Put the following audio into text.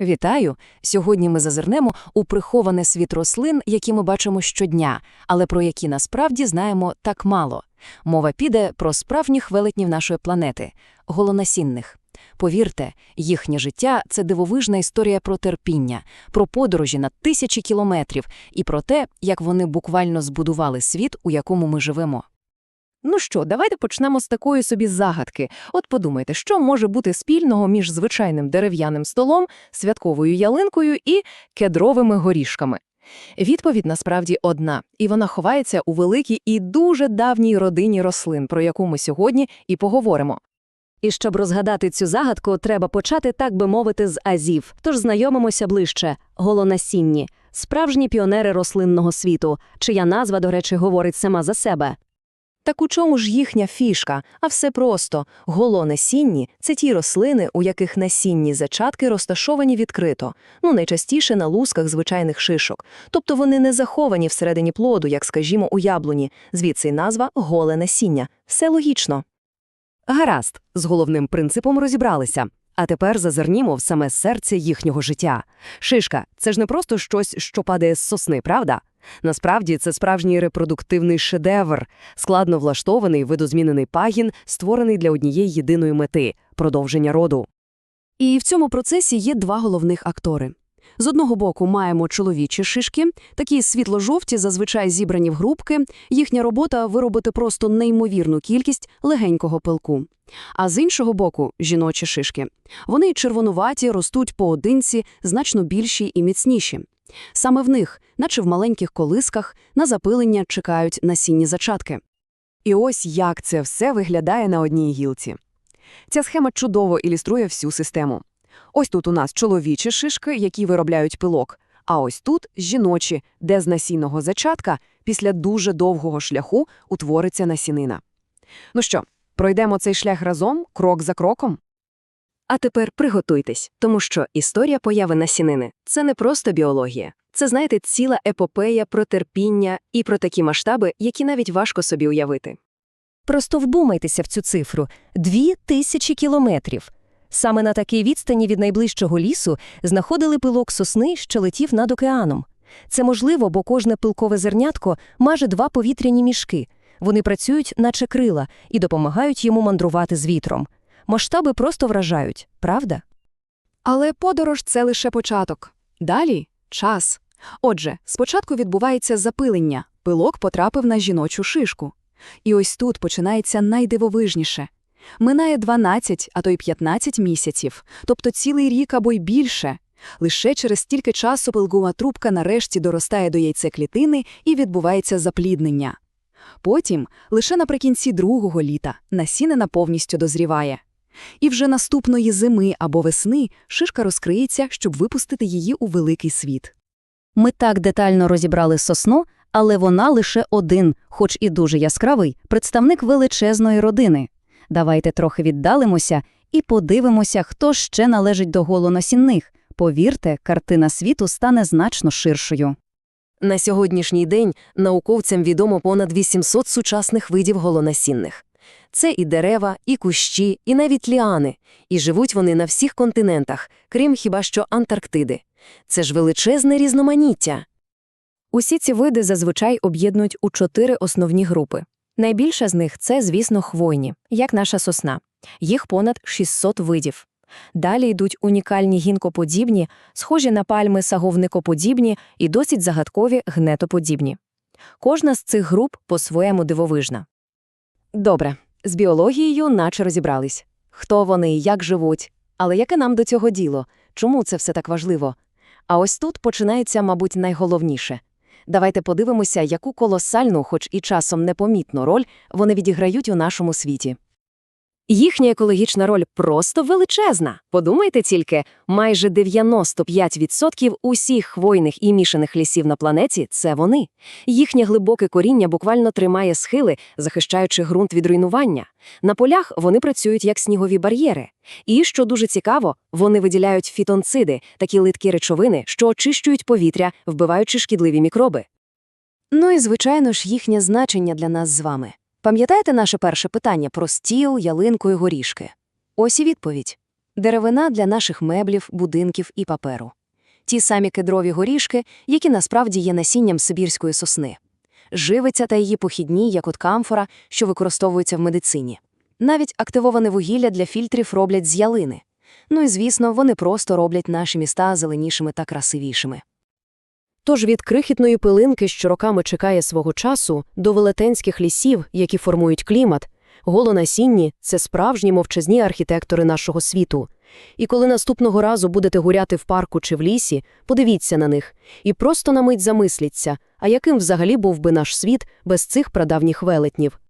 Вітаю! Сьогодні ми зазирнемо у приховане світ рослин, які ми бачимо щодня, але про які насправді знаємо так мало. Мова піде про справжніх велетнів нашої планети – голонасінних. Повірте, їхнє життя – це дивовижна історія про терпіння, про подорожі на тисячі кілометрів і про те, як вони буквально збудували світ, у якому ми живемо. Ну що, давайте почнемо з такої собі загадки. От подумайте, що може бути спільного між звичайним дерев'яним столом, святковою ялинкою і кедровими горішками? Відповідь насправді одна, і вона ховається у великій і дуже давній родині рослин, про яку ми сьогодні і поговоримо. І щоб розгадати цю загадку, треба почати, так би мовити, з азів. Тож знайомимося ближче – голонасінні, справжні піонери рослинного світу, чия назва, до речі, говорить сама за себе. Так у чому ж їхня фішка? А все просто. Голонасінні – це ті рослини, у яких насінні зачатки розташовані відкрито, ну найчастіше на лусках звичайних шишок. Тобто вони не заховані всередині плоду, як, скажімо, у яблуні. Звідси й назва голе насіння. Все логічно. Гаразд, з головним принципом розібралися. А тепер зазирнімо в саме серце їхнього життя. Шишка – це ж не просто щось, що падає з сосни, правда? Насправді це справжній репродуктивний шедевр, складно влаштований видозмінений пагін, створений для однієї єдиної мети – продовження роду. І в цьому процесі є два головних актори. З одного боку маємо чоловічі шишки, такі світло-жовті, зазвичай зібрані в групки. Їхня робота – виробити просто неймовірну кількість легенького пилку. А з іншого боку – жіночі шишки. Вони червонуваті, ростуть поодинці, значно більші і міцніші. Саме в них, наче в маленьких колисках, на запилення чекають насінні зачатки. І ось як це все виглядає на одній гілці. Ця схема чудово ілюструє всю систему. Ось тут у нас чоловічі шишки, які виробляють пилок, а ось тут жіночі, де з насінного зачатка після дуже довгого шляху утвориться насінина. Ну що, пройдемо цей шлях разом, крок за кроком? А тепер приготуйтесь, тому що історія появи насінини – це не просто біологія. Це, знаєте, ціла епопея про терпіння і про такі масштаби, які навіть важко собі уявити. Просто вдумайтеся в цю цифру – дві тисячі кілометрів. Саме на такій відстані від найближчого лісу знаходили пилок сосни, що летів над океаном. Це можливо, бо кожне пилкове зернятко маже два повітряні мішки. Вони працюють, наче крила, і допомагають йому мандрувати з вітром. Масштаби просто вражають, правда? Але подорож – це лише початок. Далі – час. Отже, спочатку відбувається запилення, пилок потрапив на жіночу шишку. І ось тут починається найдивовижніше. Минає 12, а то й 15 місяців, тобто цілий рік або й більше. Лише через стільки часу пилкова трубка нарешті доростає до яйцеклітини і відбувається запліднення. Потім, лише наприкінці другого літа, насінина повністю дозріває. І вже наступної зими або весни шишка розкриється, щоб випустити її у великий світ. Ми так детально розібрали сосну, але вона лише один, хоч і дуже яскравий, представник величезної родини. Давайте трохи віддалимося і подивимося, хто ще належить до голоносінних. Повірте, картина світу стане значно ширшою. На сьогоднішній день науковцям відомо понад 800 сучасних видів голонасінних. Це і дерева, і кущі, і навіть ліани, і живуть вони на всіх континентах, крім хіба що Антарктиди. Це ж величезне різноманіття. Усі ці види зазвичай об'єднують у чотири основні групи. Найбільша з них це, звісно, хвойні, як наша сосна. Їх понад 600 видів. Далі йдуть унікальні гінкоподібні, схожі на пальми саговникоподібні і досить загадкові гнетоподібні. Кожна з цих груп по-своєму дивовижна. Добре, з біологією наче розібрались. Хто вони, як живуть, але яке нам до цього діло? Чому це все так важливо? А ось тут починається, мабуть, найголовніше. Давайте подивимося, яку колосальну, хоч і часом непомітну роль вони відіграють у нашому світі. Їхня екологічна роль просто величезна. Подумайте тільки, майже 95% усіх хвойних і мішаних лісів на планеті це вони. Їхнє глибоке коріння буквально тримає схили, захищаючи ґрунт від руйнування. На полях вони працюють як снігові бар'єри. І, що дуже цікаво, вони виділяють фітонциди, такі литкі речовини, що очищують повітря, вбиваючи шкідливі мікроби. Ну і, звичайно ж, їхнє значення для нас з вами. Пам'ятаєте наше перше питання про стіл, ялинку і горішки? Ось і відповідь. Деревина для наших меблів, будинків і паперу. Ті самі кедрові горішки, які насправді є насінням сибірської сосни. Живиця та її похідні, як от камфора, що використовуються в медицині. Навіть активоване вугілля для фільтрів роблять з ялини. Ну і, звісно, вони просто роблять наші міста зеленішими та красивішими. Тож від крихітної пилинки, що роками чекає свого часу, до велетенських лісів, які формують клімат, голонасінні – це справжні мовчазні архітектори нашого світу. І коли наступного разу будете гуляти в парку чи в лісі, подивіться на них і просто на мить замисліться, а яким взагалі був би наш світ без цих прадавніх велетнів.